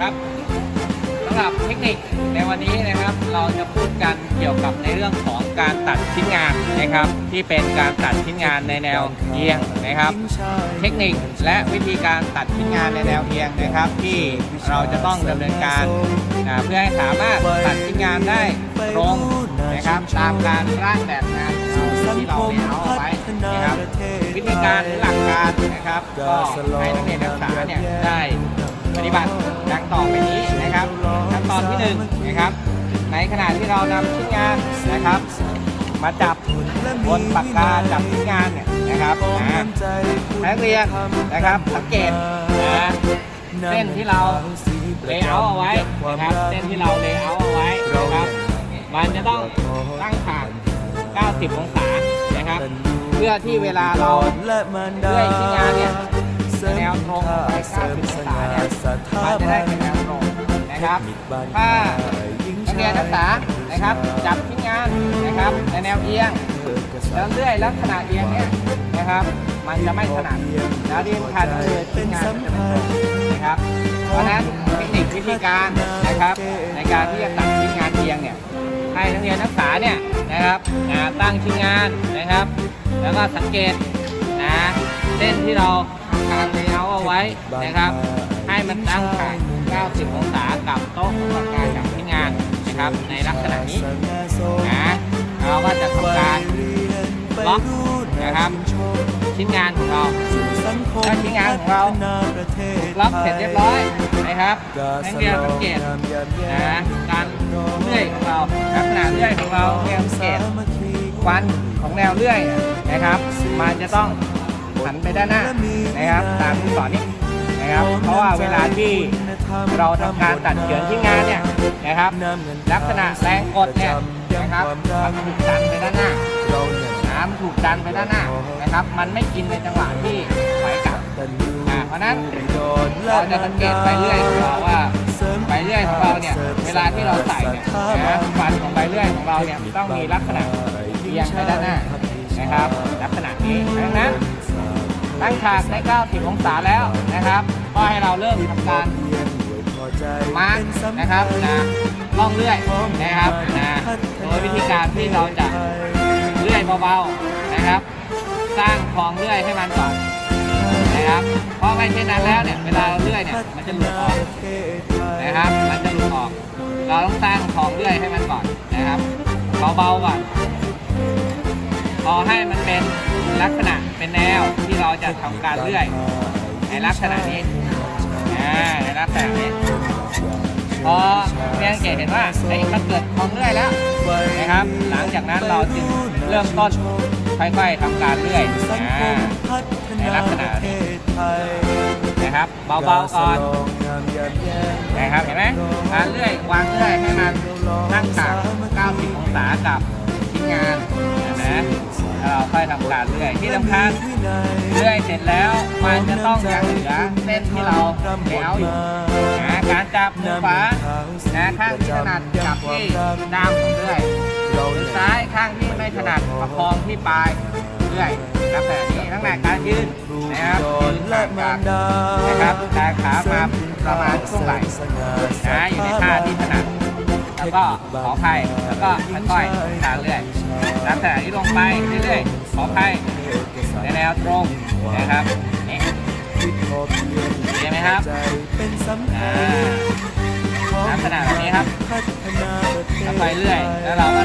ครับสำหรับเทคนิคในวันนี้นะครับ เราจะพูดกันเกี่ยวกับในเรื่องของการตัดชิ้นงานนะครับ ที่เป็นการตัดชิ้นงานในแนวเอียงนะครับ เทคนิคและวิธีการตัดชิ้นงานในแนวเอียงนะครับ ที่เราจะต้องดำเนินการเพื่อให้สามารถตัดชิ้นงานได้ตรงนะครับตามการร่างแบบงานที่เราเลี้ยเอาไว้นะครับวิธีการหรือหลักการนะครับก็ให้นักเรียนนักศึกษาเนี่ยได้ ปฏิบัติดังต่อไปนี้นะครับขั้นตอนที่หนึ่งนะครับในขณะที่เรานำชิ้นงานนะครับ มาจับบนปากกาจับชิ้นงานเนี่ยนะครับนะนักเรียนนะครับสังเกตนะเส้นที่เราเลเยอร์เอาไว้นะครับเส้นที่เราเลเยอร์เอาไว้นะครับมันจะต้องตั้งฉาก 90 องศานะครับ เพื่อที่เวลาเราเลื่อยยที่ที่งานเนี่ย แนวตรงไป90องศาเนี่ยมันจะได้เป็นแนวตรงนะครับถ้านักเรียนนักศึกษานะครับ จับชิ้นงานนะครับในแนวเอียงแล้วเลื่อยลักษณะเอียงเนี่ยนะครับ มันจะไม่ถนัดแล้วที่สำคัญคือชิ้นงานมันจะไม่ตรงนะครับ เพราะฉะนั้นเทคนิควิธีการนะครับ ในการที่จะตัดชิ้นงานเอียงเนี่ยให้นักเรียนนักศึกษาเนี่ยนะครับอ่าตั้งชิ้นงานนะครับ แล้วก็สังเกตนะเส้นที่เราทำ การเลเอร์เอาไว้นะครับ ให้มันตั้งฉาก90 องศากับโต๊ะทำงานกับชิ้นงานนะครับในลักษณะนี้นะเราก็จะทำการล็อกนะครับชิ้นงานของเราถ้าชิ้นงานของเราล็อกเสร็จเรียบร้อยนะครับนักเรียนสังเกตนะการเลื่อยของเราลักษณะเลื่อยของเราเรียนสังเกตควันของแนวเลื่อยนะครับ มันจะต้อง หันไปด้านหน้านะครับ ตามที่สอนนี้นะครับ เพราะว่าเวลาที่เราทำการตัดเฉือนชิ้นงานเนี่ยนะครับ ลักษณะแรงกดเนี่ยนะครับมันถูกดันไปด้านหน้าน้ำถูกดันไปด้านหน้านะครับ มันไม่กินในจังหวะที่ถอยกลับอ่าเพราะนั้นเราจะสังเกตไปเรื่อยของเราว่าไปเรื่อยของเราเนี่ยเวลาที่เราใส่เนี่ยนะฟันของใบเลื่อยของเราเนี่ยต้องมีลักษณะเอียงไปด้านหน้านะครับ ลักษณะนี้ดังนั้น ตั้งฉากได้ 90 องศาแล้วนะครับก็ให้เราเริ่มทำการมาร์กนะครับนะล่องเลื่อยนะครับนะโดยวิธีการที่เราจะเลื่อยเบาๆนะครับ สร้างคลองเลื่อยให้มันก่อนนะครับเพราะไม่เช่นนั้นแล้วเนี่ยเวลาเราเลื่อยเนี่ยมันจะหลุดออกนะครับ มันจะหลุดออก เราต้องสร้างคลองเลื่อยให้มันก่อนนะครับเบาๆก่อนพอให้มันเป็น ลักษณะเป็นแนวที่เราจะทำการเลื่อย ในลักษณะนี้อ่าในลักษณะนี้พอเพียงเกตเห็นว่าเฮ้ยมันเกิดคลองเลื่อยแล้วนะครับ หลังจากนั้นเราจึงเริ่มต้นค่อยๆทำการเลื่อยอ่าในลักษณะนี้นะครับเบาๆก่อนนะครับเห็นไหมการเลื่อยวางเลื่อยให้มันตั้งฉาก90 องศากับชิ้นงานนะ ค่อยทำการเลื่อยที่สำคัญเลื่อยเสร็จแล้วมันจะต้องยังเหลือเส้นที่เราเลเยอร์อยู่นะการจับมือขวานะข้างที่ถนัดจับที่ด้ามของเลื่อยมือซ้ายข้างที่ไม่ถนัดประคองที่ปลายเรื่อยนับแบบนี้ตั้งแต่การยืนนะครับยืนห่างจากนะครับแต่ขามาประมาณช่วงไหล่นะอยู่ในท่าที่ถนัด แล้วก็ขออภัยแล้วก็ค่อยๆทางเรื่อยลักษณะนี้ลงไปเรื่อยๆขออภัยในแนวตรงนะครับนี่เห็นไหมครับลักษณะแบบนี้ครับแล้วไปเรื่อยแล้วเราก็